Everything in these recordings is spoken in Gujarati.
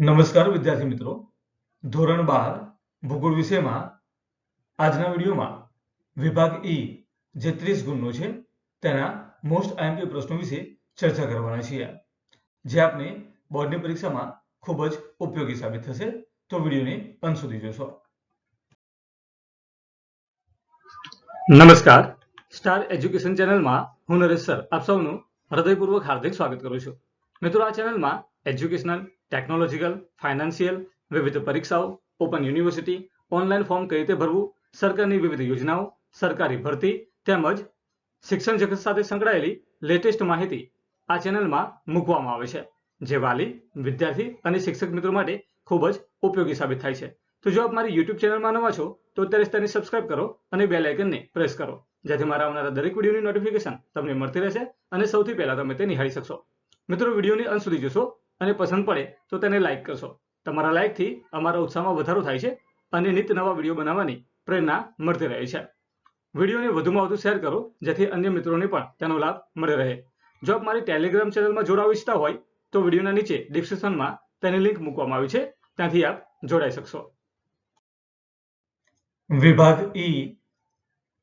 નમસ્કાર વિદ્યાર્થી મિત્રો. ધોરણ બાર ભૂગોળ વિષયમાં આજના વિડીયોમાં વિભાગ ઈ જે ત્રીસ ગુણનો છે તેના મોસ્ટ આઈએમપી પ્રશ્નો વિશે ચર્ચા કરવાના છીએ. જે આપને બોર્ડની પરીક્ષામાં ખૂબ જ ઉપયોગી સાબિત થશે. તો વિડીયોને અંત સુધી જોશો. નમસ્કાર. સ્ટાર એજ્યુકેશન ચેનલમાં હું નરેશ સર. આપ સૌનું હૃદયપૂર્વક હાર્દિક સ્વાગત કરું છું. મિત્રો, આ ચેનલમાં એજ્યુકેશનલ ટેકનોલોજીકલ ફાઇનાન્શિયલ વિવિધ પરીક્ષાઓ ઓપન યુનિવર્સિટી ઓનલાઈન ફોર્મ કઈ રીતે ભરવું, સરકારની વિવિધ યોજનાઓ, સરકારી ભરતી તેમજ શિક્ષણ જગત સાથે સંકળાયેલી લેટેસ્ટ માહિતી આ ચેનલમાં મૂકવામાં આવે છે, જે વાલી વિદ્યાર્થી અને શિક્ષક મિત્રો માટે ખૂબ જ ઉપયોગી સાબિત થાય છે. તો જો આપ મારી યુટ્યુબ ચેનલમાં નવા છો, તો અત્યારે તેને સબસ્ક્રાઇબ કરો અને બે લાઇકનને પ્રેસ કરો, જેથી મારા આવનારા દરેક વિડીયોની નોટિફિકેશન તમને મળતી રહેશે અને સૌથી પહેલા તમે તે નિહાળી શકશો. મિત્રો, વિડીયોની અંત સુધી જોશો. અને પસંદ પડે તો તેને લાઈક કરશો. તમારા લાઈકથી અમારા ઉત્સાહમાં વધારો થાય છે અને નિત્ય નવા વીડિયો બનાવવાની પ્રેરણા મળતી રહે છે. વિડીયોને વધુમાં વધુ શેર કરો, જેથી અન્ય મિત્રોને પણ તેનો લાભ મળી રહે. જો આપ મારી ટેલિગ્રામ ચેનલમાં જોડાવા ઈચ્છતા હોય, તો વિડીયોના નીચે ડિસ્ક્રિપ્શનમાં તેની લિંક મૂકવામાં આવી છે. ત્યાંથી આપ જોડાઈ શકશો. વિભાગ ઈ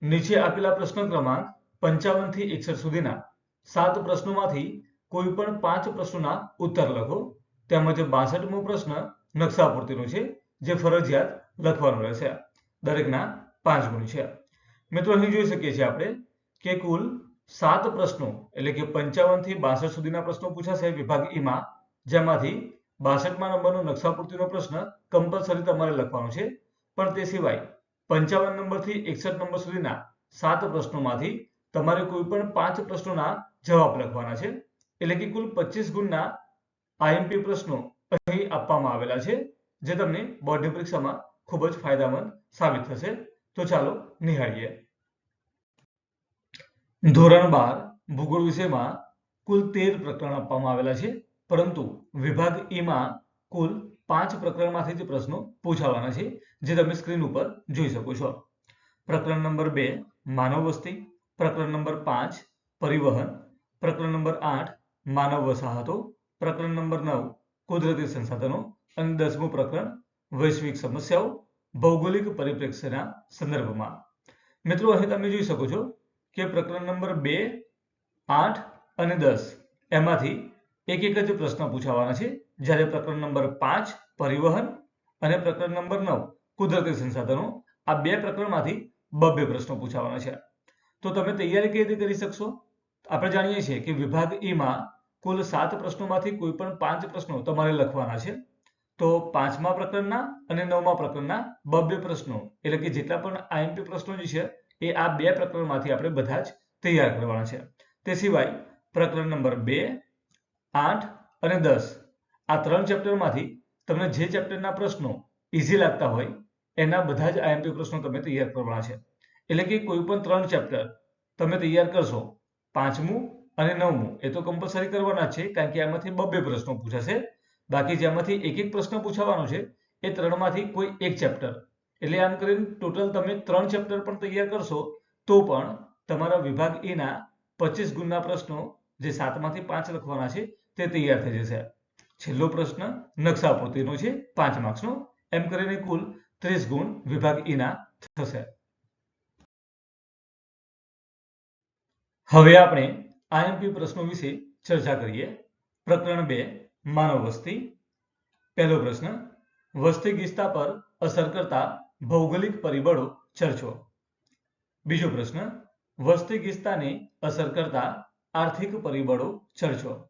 નીચે આપેલા પ્રશ્ન ક્રમાંક પંચાવનથી એકસઠ સુધીના સાત પ્રશ્નોમાંથી કોઈ પણ પાંચ પ્રશ્નોના ઉત્તર લખો. તેમજ બાસઠમો પ્રશ્ન નકશા પૂરતીનો છે, જે ફરજિયાત લખવાનો રહેશે. દરેકના પાંચ ગુણ છે. મિત્રો, અહીં જોઈ શકીએ છીએ આપણે કે કુલ સાત પ્રશ્નો, એટલે કે પંચાવનથી બાસઠ સુધીના પ્રશ્નો પૂછાશે વિભાગ ઈમાં જેમાંથી બાસઠમા નંબરનો નકશા પૂર્તિનો પ્રશ્ન કમ્પલસરી તમારે લખવાનો છે. પણ તે સિવાય પંચાવન નંબરથી એકસઠ નંબર સુધીના સાત પ્રશ્નોમાંથી તમારે કોઈ પણ પાંચ પ્રશ્નોના જવાબ લખવાના છે. એટલે કે કુલ પચીસ ગુણના આઈએમપી પ્રશ્નો અહીં આપવામાં આવેલા છે, જે તમને બોર્ડની પરીક્ષામાં ખૂબ જ ફાયદામંદ સાબિત થશે. તો ચાલો નિહાળીએ. ધોરણ બાર ભૂગોળ વિષયમાં કુલ તેર પ્રકરણ આપવામાં આવેલા છે, પરંતુ વિભાગ ઈમાં કુલ પાંચ પ્રકરણમાંથી જ પ્રશ્નો પૂછાવાના છે, જે તમે સ્ક્રીન ઉપર જોઈ શકો છો. પ્રકરણ નંબર બે, માનવ વસ્તી. પ્રકરણ નંબર પાંચ, પરિવહન. પ્રકરણ નંબર આઠ માનવ વસાહતો, પ્રકરણ નંબર નવ, કુદરતી સંસાધનો અને દસમું પ્રકરણ, વૈશ્વિક સમસ્યાઓ, ભૌગોલિક પરિપ્રેક્ષ્યના સંદર્ભમાં. મિત્રો, અહીં તમે જોઈ શકો છો કે પ્રકરણ નંબર બે, આઠ અને દસ, એમાંથી એક એક જ પ્રશ્ન પૂછાવાના છે. જ્યારે પ્રકરણ નંબર પાંચ, પરિવહન અને પ્રકરણ નંબર નવ, કુદરતી સંસાધનો, આ બે પ્રકરણમાંથી બબ્બે પ્રશ્નો પૂછાવાના છે. તો તમે તૈયારી કઈ રીતે કરી શકશો? આપણે જાણીએ છીએ કે વિભાગ ઈમાં કુલ સાત પ્રશ્નોમાંથી કોઈ પણ પાંચ પ્રશ્નો તમારે લખવાના છે. તો પાંચમા પ્રકરણના અને નવમા પ્રકરણના બબ્બે પ્રશ્નો, એટલે કે જેટલા પણ આઈએમપી પ્રશ્નો જે છે, એ આ બે પ્રકરણમાંથી આપણે બધા જ તૈયાર કરવાના છે. તે સિવાય પ્રકરણ નંબર બે, આઠ અને દસ, આ ત્રણ ચેપ્ટરમાંથી તમને જે ચેપ્ટરના પ્રશ્નો ઇઝી લાગતા હોય, એના બધા જ આઈએમપી પ્રશ્નો તમે તૈયાર કરવાના છે. એટલે કે કોઈ પણ ત્રણ ચેપ્ટર તમે તૈયાર કરશો, પાંચમું અને નવમું, એ તો કમ્પલસરી કરવાના છે, કારણ કે આમાંથી બબ્બે પ્રશ્નો પૂછાશે. બાકી જેમાંથી એક એક પ્રશ્ન પૂછાવાનો છે, એ ત્રણમાંથી કોઈ એક ચેપ્ટર એટલે આમ કરીને ટોટલ તમે ત્રણ ચેપ્ટર પણ તૈયાર કરશો, તો પણ તમારા વિભાગ એના પચીસ ગુણના પ્રશ્નો જે સાતમાંથી પાંચ લખવાના છે, તે તૈયાર થઈ જશે. છેલ્લો પ્રશ્ન નકશા પૂર્તિનો છે, પાંચ માર્ક્સનો. એમ કરીને કુલ ત્રીસ ગુણ વિભાગ એના થશે. હવે આપણે આઈએમપી પ્રશ્નો વિશે ચર્ચા કરીએ. પ્રકરણ બે, માનવ વસ્તી. પહેલો પ્રશ્ન, વસ્તી ગીચતા પર અસર કરતા ભૌગોલિક પરિબળો ચર્ચો. બીજો પ્રશ્ન, વસ્તી ગીચતાને અસર કરતા આર્થિક પરિબળો ચર્ચો.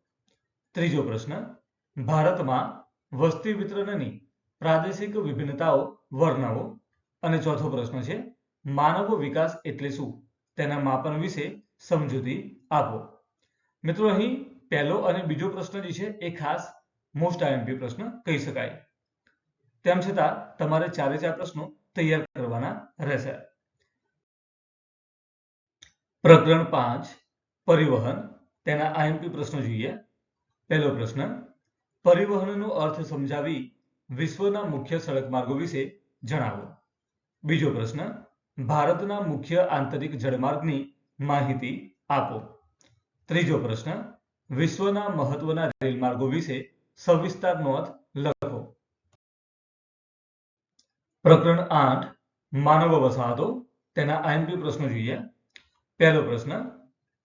ત્રીજો પ્રશ્ન, ભારતમાં વસ્તી વિતરણની પ્રાદેશિક વિભિન્નતાઓ વર્ણવો. અને ચોથો પ્રશ્ન છે, માનવ વિકાસ એટલે શું? તેના માપન વિશે સમજૂતી આપો મિત્રો, અહીં પહેલો અને બીજો પ્રશ્ન જે છે, એ ખાસ મોસ્ટ આઈએમપી પ્રશ્ન કહી શકાય. તેમ છતાં, તમારે ચારે ચાર પ્રશ્નો તૈયાર કરવાના રહેશે. પ્રકરણ પાંચ, પરિવહન. તેના આઈએમપી પ્રશ્નો જોઈએ. પહેલો પ્રશ્ન, પરિવહનનો અર્થ સમજાવી વિશ્વના મુખ્ય સડક માર્ગો વિશે જણાવો. બીજો પ્રશ્ન, ભારતના મુખ્ય આંતરિક જળમાર્ગની માહિતી આપો. ત્રીજો પ્રશ્ન, વિશ્વના મહત્વના રેલ માર્ગો વિશે સવિસ્તાર નોંધ લખો. પ્રકરણ આઠ, માનવ વસાહતો. તેના આઈએમપી પ્રશ્નો જોઈએ. પહેલો પ્રશ્ન,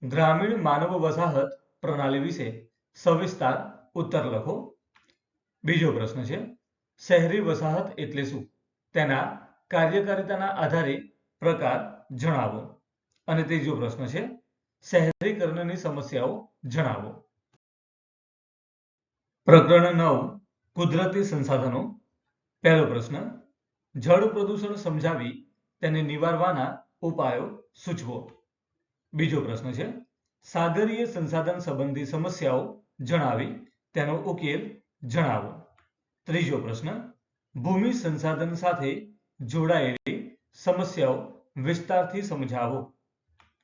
ગ્રામીણ માનવ વસાહત પ્રણાલી વિશે સવિસ્તાર ઉત્તર લખો. બીજો પ્રશ્ન છે, શહેરી વસાહત એટલે શું? તેના કાર્યકારિતાના આધારે પ્રકાર જણાવો. અને ત્રીજો પ્રશ્ન છે શહેરીકરણની સમસ્યાઓ જણાવો. પ્રકરણ નવ, કુદરતી સંસાધનો. પહેલો પ્રશ્ન, જળ પ્રદૂષણ સમજાવી તેને નિવારવાના ઉપાયો સૂચવો. બીજો પ્રશ્ન છે, સાગરીય સંસાધન સંબંધી સમસ્યાઓ જણાવી તેનો ઉકેલ જણાવો. ત્રીજો પ્રશ્ન, ભૂમિ સંસાધન સાથે જોડાયેલી સમસ્યાઓ વિસ્તારથી સમજાવો.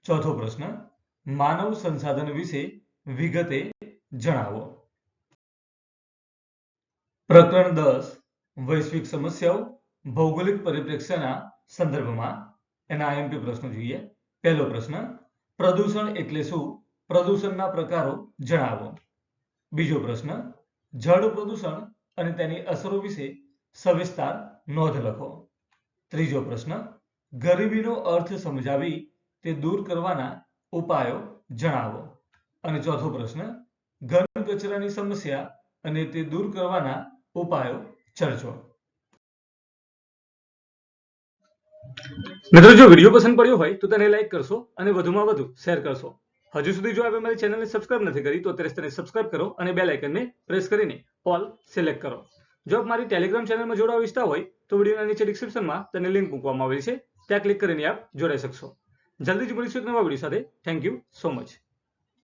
ચોથો પ્રશ્ન માનવ સંસાધન વિશે વિગતે જણાવો. પ્રકરણ દસ, વૈશ્વિક સમસ્યાઓ, ભૌગોલિક પરિપ્રેક્ષ્યના સંદર્ભમાં. એના આઈએમપી પ્રશ્નો જોઈએ. પહેલો પ્રશ્ન, પ્રદૂષણ એટલે શું? પ્રદૂષણના પ્રકારો જણાવો. બીજો પ્રશ્ન, જળ પ્રદૂષણ અને તેની અસરો વિશે સવિસ્તાર નોંધ લખો. ત્રીજો પ્રશ્ન, ગરીબીનો અર્થ સમજાવી તે દૂર કરવાના ઉપાયો જણાવો. અને ચોથો પ્રશ્ન ઘન કચરાની સમસ્યા અને તે દૂર કરવાના ઉપાયો ચર્ચો. મિત્રો, જો વીડિયો પસંદ પડ્યો હોય તો તેને લાઈક કરશો અને વધુમાં વધુ શેર કરશો. હજુ સુધી જો આપે મારી ચેનલને સબસ્ક્રાઇબ નથી કરી તો અત્યારે તેને સબસ્ક્રાઇબ કરો અને બેલ આઇકનને પ્રેસ કરીને ઓલ સિલેક્ટ કરો. જો આપ મારી ટેલિગ્રામ ચેનલમાં જોડાવા ઈચ્છતા હોય તો વિડીયોના નીચે ડિસ્ક્રિપ્શનમાં તેને લિંક મૂકવામાં આવેલી છે. ત્યાં ક્લિક કરીને આપ જોડાઈ શકશો. જલ્દી જ મળીશું એક નવા વીડિયો સાથે. Thank you so much